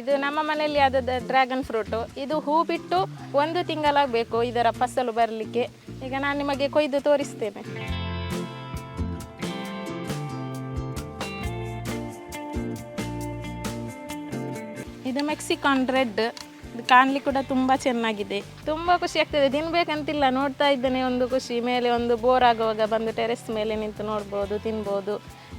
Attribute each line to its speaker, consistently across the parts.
Speaker 1: ಇದು ನಮ್ಮ ಮನೆಯಲ್ಲಿ ಆದ ಡ್ರ್ಯಾಗನ್ ಫ್ರೂಟು ಇದು ಹೂ ಬಿಟ್ಟು ಒಂದು ತಿಂಗಳಾಗಬೇಕು ಇದರ ಫಸಲು ಬರಲಿಕ್ಕೆ. ಈಗ ನಾನು ನಿಮಗೆ ಕೊಯ್ದು ತೋರಿಸ್ತೇನೆ. ಇದು ಮೆಕ್ಸಿಕಾನ್ ರೆಡ್. ಇದು ಕಾಣಲಿ ಕೂಡ ತುಂಬ ಚೆನ್ನಾಗಿದೆ. ತುಂಬ ಖುಷಿ ಆಗ್ತದೆ. ತಿನ್ಬೇಕಂತಿಲ್ಲ, ನೋಡ್ತಾ ಇದ್ದೇನೆ ಒಂದು ಖುಷಿ. ಮೇಲೆ ಒಂದು ಬೋರ್ ಆಗುವಾಗ ಬಂದು ಟೆರೆಸ್ ಮೇಲೆ ನಿಂತು ನೋಡ್ಬೋದು, ತಿನ್ಬೋದು.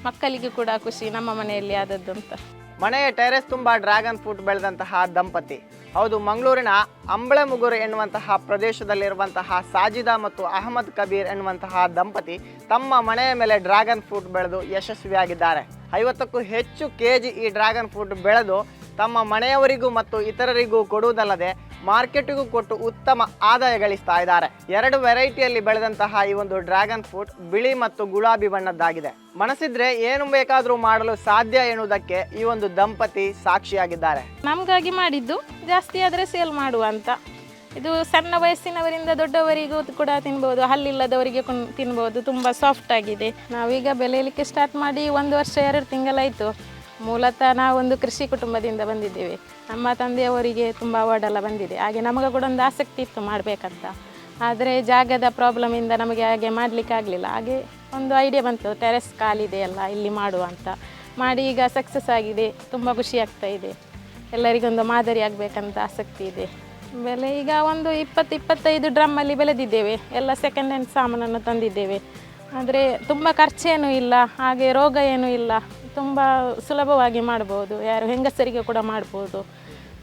Speaker 1: ಮಕ್ಕಳಿಗೆ ಕೂಡ ಖುಷಿ, ನಮ್ಮ ಮನೆಯಲ್ಲಿ ಆದದ್ದು ಅಂತ.
Speaker 2: ಮನೆಯ ಟೆರೆಸ್ ತುಂಬ ಡ್ರ್ಯಾಗನ್ ಫ್ರೂಟ್ ಬೆಳೆದಂತಹ ದಂಪತಿ. ಹೌದು, ಮಂಗಳೂರಿನ ಅಂಬಳೆಮುಗುರು ಎನ್ನುವಂತಹ ಪ್ರದೇಶದಲ್ಲಿರುವಂತಹ ಸಾಜಿದಾ ಮತ್ತು ಅಹಮದ್ ಕಬೀರ್ ಎನ್ನುವಂತಹ ದಂಪತಿ ತಮ್ಮ ಮನೆಯ ಮೇಲೆ ಡ್ರ್ಯಾಗನ್ ಫ್ರೂಟ್ ಬೆಳೆದು ಯಶಸ್ವಿಯಾಗಿದ್ದಾರೆ. ಐವತ್ತಕ್ಕೂ ಹೆಚ್ಚು ಕೆ ಜಿ ಈ ಡ್ರ್ಯಾಗನ್ ಫ್ರೂಟ್ ಬೆಳೆದು ತಮ್ಮ ಮನೆಯವರಿಗೂ ಮತ್ತು ಇತರರಿಗೂ ಕೊಡುವುದಲ್ಲದೆ ಮಾರ್ಕೆಟಿಗೂ ಕೊಟ್ಟು ಉತ್ತಮ ಆದಾಯ ಗಳಿಸ್ತಾ ಇದ್ದಾರೆ. ಎರಡು ವೆರೈಟಿಯಲ್ಲಿ ಬೆಳೆದಂತಹ ಈ ಒಂದು ಡ್ರ್ಯಾಗನ್ ಫ್ರೂಟ್ ಬಿಳಿ ಮತ್ತು ಗುಲಾಬಿ ಬಣ್ಣದ್ದಾಗಿದೆ. ಮನಸ್ಸಿದ್ರೆ ಏನು ಬೇಕಾದರೂ ಮಾಡಲು ಸಾಧ್ಯ ಎನ್ನುವುದಕ್ಕೆ ಈ ಒಂದು ದಂಪತಿ ಸಾಕ್ಷಿಯಾಗಿದ್ದಾರೆ.
Speaker 1: ನಮಗಾಗಿ ಮಾಡಿದ್ದು ಜಾಸ್ತಿ ಆದರೆ ಸೇಲ್ ಮಾಡುವ ಅಂತ. ಇದು ಸಣ್ಣ ವಯಸ್ಸಿನವರಿಂದ ದೊಡ್ಡವರಿಗೂ ಕೂಡ ತಿನ್ಬೋದು, ಹಲ್ಲಿಲ್ಲದವರಿಗೆ ತಿನ್ಬೋದು, ತುಂಬ ಸಾಫ್ಟ್ ಆಗಿದೆ. ನಾವೀಗ ಬೆಳೆಯಲಿಕ್ಕೆ ಸ್ಟಾರ್ಟ್ ಮಾಡಿ ಒಂದು ವರ್ಷ, ಎರಡು ತಿಂಗಳಾಯಿತು. ಮೂಲತಃ ಒಂದು ಕೃಷಿ ಕುಟುಂಬದಿಂದ ಬಂದಿದ್ದೇವೆ. ನಮ್ಮ ತಂದೆಯವರಿಗೆ ತುಂಬ ಅವಾರ್ಡೆಲ್ಲ ಬಂದಿದೆ. ಹಾಗೆ ನಮಗೆ ಕೂಡ ಒಂದು ಆಸಕ್ತಿ ಇತ್ತು ಮಾಡಬೇಕಂತ. ಆದರೆ ಜಾಗದ ಪ್ರಾಬ್ಲಮಿಂದ ನಮಗೆ ಹಾಗೆ ಮಾಡಲಿಕ್ಕೆ ಆಗಲಿಲ್ಲ. ಹಾಗೆ ಒಂದು ಐಡಿಯಾ ಬಂತು ಟೆರೆಸ್ ಕಾಲಿದೆ ಅಲ್ಲ, ಇಲ್ಲಿ ಮಾಡುವ ಅಂತ. ಮಾಡಿ ಈಗ ಸಕ್ಸಸ್ ಆಗಿದೆ, ತುಂಬ ಖುಷಿ ಆಗ್ತಾ ಇದೆ. ಎಲ್ಲರಿಗೊಂದು ಮಾದರಿ ಆಗಬೇಕಂತ ಆಸಕ್ತಿ ಇದೆ. ಬೆಲೆ ಈಗ ಒಂದು ಇಪ್ಪತ್ತು ಇಪ್ಪತ್ತೈದು ಡ್ರಮ್ಮಲ್ಲಿ ಬೆಳೆದಿದ್ದೇವೆ. ಎಲ್ಲ ಸೆಕೆಂಡ್ ಹ್ಯಾಂಡ್ ಸಾಮಾನನ್ನು ತಂದಿದ್ದೇವೆ. ಆದರೆ ತುಂಬ ಖರ್ಚೇನೂ ಇಲ್ಲ, ಹಾಗೆ ರೋಗ ಏನೂ ಇಲ್ಲ. ತುಂಬ ಸುಲಭವಾಗಿ ಮಾಡ್ಬೋದು. ಯಾರು ಹೆಂಗಸರಿಗೆ ಕೂಡ ಮಾಡ್ಬೋದು.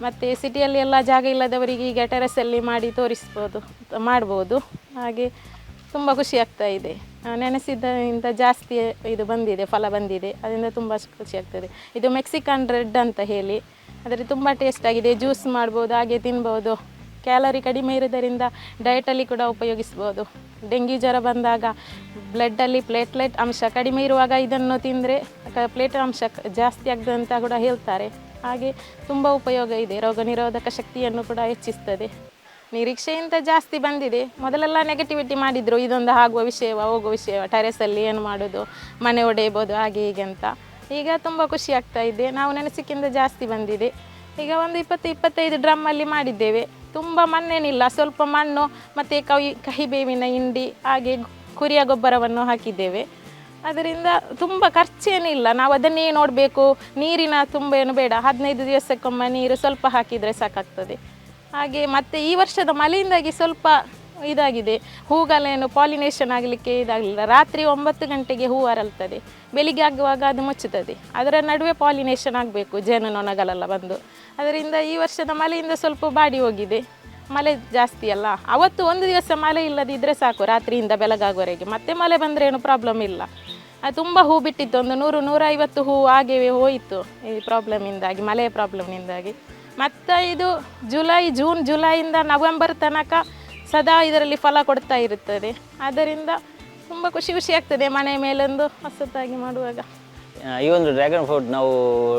Speaker 1: ಮತ್ತು ಸಿಟಿಯಲ್ಲಿ ಎಲ್ಲ ಜಾಗ ಇಲ್ಲದವರಿಗೆ ಈಗ ಟೆರೆಸಲ್ಲಿ ಮಾಡಿ ತೋರಿಸ್ಬೋದು, ಮಾಡ್ಬೋದು. ಹಾಗೆ ತುಂಬ ಖುಷಿ ಆಗ್ತಾ ಇದೆ. ನೆನೆಸಿದ್ದರಿಂದ ಜಾಸ್ತಿ ಇದು ಬಂದಿದೆ, ಫಲ ಬಂದಿದೆ. ಅದರಿಂದ ತುಂಬ ಖುಷಿ ಆಗ್ತದೆ. ಇದು ಮೆಕ್ಸಿಕನ್ ರೆಡ್ ಅಂತ ಹೇಳಿ. ಅದರಲ್ಲಿ ತುಂಬ ಟೇಸ್ಟ್ ಆಗಿದೆ. ಜ್ಯೂಸ್ ಮಾಡ್ಬೋದು, ಹಾಗೆ ತಿನ್ಬೋದು. ಕ್ಯಾಲರಿ ಕಡಿಮೆ ಇರೋದರಿಂದ ಡಯಟಲ್ಲಿ ಕೂಡ ಉಪಯೋಗಿಸ್ಬೋದು. ಡೆಂಗ್ಯೂ ಜ್ವರ ಬಂದಾಗ ಬ್ಲಡ್ಡಲ್ಲಿ ಪ್ಲೇಟ್ಲೆಟ್ ಅಂಶ ಕಡಿಮೆ ಇರುವಾಗ ಇದನ್ನು ತಿಂದರೆ ಪ್ಲೇಟ್ ಅಂಶ ಜಾಸ್ತಿ ಆಗ್ತದೆ ಅಂತ ಕೂಡ ಹೇಳ್ತಾರೆ. ಹಾಗೆ ತುಂಬ ಉಪಯೋಗ ಇದೆ. ರೋಗ ನಿರೋಧಕ ಶಕ್ತಿಯನ್ನು ಕೂಡ ಹೆಚ್ಚಿಸ್ತದೆ. ನಿರೀಕ್ಷೆಯಿಂದ ಜಾಸ್ತಿ ಬಂದಿದೆ. ಮೊದಲೆಲ್ಲ ನೆಗೆಟಿವಿಟಿ ಮಾಡಿದರು. ಇದೊಂದು ಆಗುವ ವಿಷಯವ, ಹೋಗುವ ವಿಷಯವ? ಟೆರೆಸಲ್ಲಿ ಏನು ಮಾಡೋದು? ಮನೆ ಒಡೆಯಬೋದು? ಹಾಗೆ ಹೀಗೆ ಅಂತ. ಈಗ ತುಂಬ ಖುಷಿ ಆಗ್ತಾ ಇದೆ. ನಾವು ನೆನೆಸಿಕ್ಕಿಂತ ಜಾಸ್ತಿ ಬಂದಿದೆ. ಈಗ ಒಂದು ಇಪ್ಪತ್ತು, ಇಪ್ಪತ್ತೈದು ಡ್ರಮ್ಮಲ್ಲಿ ಮಾಡಿದ್ದೇವೆ. ತುಂಬ ಮಣ್ಣೇನಿಲ್ಲ, ಸ್ವಲ್ಪ ಮಣ್ಣು ಮತ್ತು ಕಹಿ, ಕಹಿಬೇವಿನ ಹಿಂಡಿ, ಹಾಗೆ ಕುರಿಯ ಗೊಬ್ಬರವನ್ನು ಹಾಕಿದ್ದೇವೆ. ಅದರಿಂದ ತುಂಬ ಖರ್ಚೇನಿಲ್ಲ, ನಾವು ಅದನ್ನೇ ನೋಡಬೇಕು. ನೀರಿನ ತುಂಬ ಏನು ಬೇಡ, ಹದಿನೈದು ದಿವಸಕ್ಕೊಮ್ಮೆ ನೀರು ಸ್ವಲ್ಪ ಹಾಕಿದರೆ ಸಾಕಾಗ್ತದೆ. ಹಾಗೆ ಮತ್ತು ಈ ವರ್ಷದ ಮಳೆಯಿಂದಾಗಿ ಸ್ವಲ್ಪ ಇದಾಗಿದೆ. ಹೂಗಳೇನು ಪಾಲಿನೇಷನ್ ಆಗಲಿಕ್ಕೆ ಇದಾಗಲಿಲ್ಲ. ರಾತ್ರಿ ಒಂಬತ್ತು ಗಂಟೆಗೆ ಹೂ ಅರಳ್ತದೆ. ಬೆಳಿಗ್ಗೆ ಆಗುವಾಗ ಅದು ಮುಚ್ಚುತ್ತದೆ. ಅದರ ನಡುವೆ ಪಾಲಿನೇಷನ್ ಆಗಬೇಕು. ಜೇನುನೊಣಗಳೆಲ್ಲ ಬಂದು. ಅದರಿಂದ ಈ ವರ್ಷದ ಮಳೆಯಿಂದ ಸ್ವಲ್ಪ ಬಾಡಿ ಹೋಗಿದೆ. ಮಳೆ ಜಾಸ್ತಿ ಅಲ್ಲ. ಅವತ್ತು ಒಂದು ದಿವಸ ಮಳೆ ಇಲ್ಲದಿದ್ದರೆ ಸಾಕು. ರಾತ್ರಿಯಿಂದ ಬೆಳಗಾಗುವವರೆಗೆ. ಮತ್ತೆ ಮಳೆ ಬಂದರೆ ಏನು ಪ್ರಾಬ್ಲಮ್ ಇಲ್ಲ. ಅದು ತುಂಬ ಹೂ ಬಿಟ್ಟಿತ್ತು. ಒಂದು ನೂರು, ನೂರೈವತ್ತು ಹೂ ಹಾಗೆಯೇ ಹೋಯಿತು. ಈ ಪ್ರಾಬ್ಲಮಿಂದಾಗಿ ಮಳೆಯ ಪ್ರಾಬ್ಲಮ್ನಿಂದಾಗಿ ಮತ್ತು ಇದು ಜುಲೈ, ಜೂನ್, ಜುಲೈಯಿಂದ ನವೆಂಬರ್ ತನಕ ಸದಾ ಇದರಲ್ಲಿ ಫಲ ಕೊಡ್ತಾ ಇರುತ್ತದೆ. ಆದ್ದರಿಂದ ತುಂಬ ಖುಷಿ ಖುಷಿ ಆಗ್ತದೆ ಮನೆ ಮೇಲೊಂದು ಹೊಸತಾಗಿ ಮಾಡುವಾಗ.
Speaker 3: ಈ ಒಂದು ಡ್ರ್ಯಾಗನ್ ಫ್ರೂಟ್ ನಾವು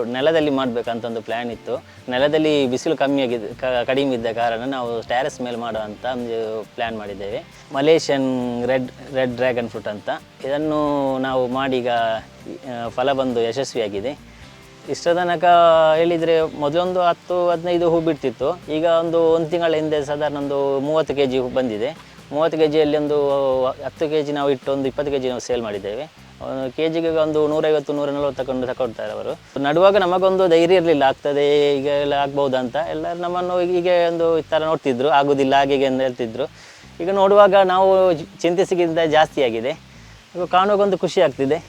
Speaker 3: ನೆಲದಲ್ಲಿ ಮಾಡಬೇಕಂತ ಒಂದು ಪ್ಲ್ಯಾನ್ ಇತ್ತು. ನೆಲದಲ್ಲಿ ಬಿಸಿಲು ಕಮ್ಮಿ ಆಗಿದೆ, ಕ- ಕಡಿಮೆ ಇದ್ದ ಕಾರಣ ನಾವು ಟ್ಯಾರಸ್ ಮೇಲೆ ಮಾಡುವಂಥ ಒಂದು ಪ್ಲ್ಯಾನ್ ಮಾಡಿದ್ದೇವೆ. Malaysian red red dragon fruit ಅಂತ. ಇದನ್ನು ನಾವು ಮಾಡಿ ಈಗ ಫಲ ಬಂದು ಯಶಸ್ವಿಯಾಗಿದೆ. ಇಷ್ಟ ತನಕ ಹೇಳಿದರೆ ಮೊದಲೊಂದು ಹತ್ತು, ಹದಿನೈದು ಹೂ ಬಿಡ್ತಿತ್ತು. ಈಗ ಒಂದು ಒಂದು ತಿಂಗಳ ಹಿಂದೆ ಸಾಧಾರಣ ಒಂದು ಮೂವತ್ತು ಕೆ ಜಿ ಹೂ ಬಂದಿದೆ. ಮೂವತ್ತು ಕೆ ಜಿಯಲ್ಲಿ ಒಂದು, ಹತ್ತು ಕೆ ಜಿ ನಾವು ಇಟ್ಟು ಒಂದು ಇಪ್ಪತ್ತು ಕೆ ಜಿ ನಾವು ಸೇಲ್ ಮಾಡಿದ್ದೇವೆ. ಕೆ ಜಿಗೆ ಒಂದು ನೂರೈವತ್ತು ನೂರ ನಲ್ವತ್ತು ತಗೊಂಡು ತಗೊಳ್ತಾರೆ ಅವರು. ನಡುವಾಗ ನಮಗೊಂದು ಧೈರ್ಯ ಇರಲಿಲ್ಲ, ಆಗ್ತದೆ, ಈಗ ಎಲ್ಲ ಆಗ್ಬೋದು ಅಂತ. ಎಲ್ಲರೂ ನಮ್ಮನ್ನು ಹೀಗೆ ಒಂದು ಈ ಥರ ನೋಡ್ತಿದ್ರು, ಆಗೋದಿಲ್ಲ ಹಾಗೆ ಅಂತ ಹೇಳ್ತಿದ್ರು. ಈಗ ನೋಡುವಾಗ ನಾವು ಚಿಂತಿಸಿಗಿಂತ ಜಾಸ್ತಿ ಆಗಿದೆ. ಕಾಣುವಾಗ ಒಂದು ಖುಷಿ ಆಗ್ತಿದೆ.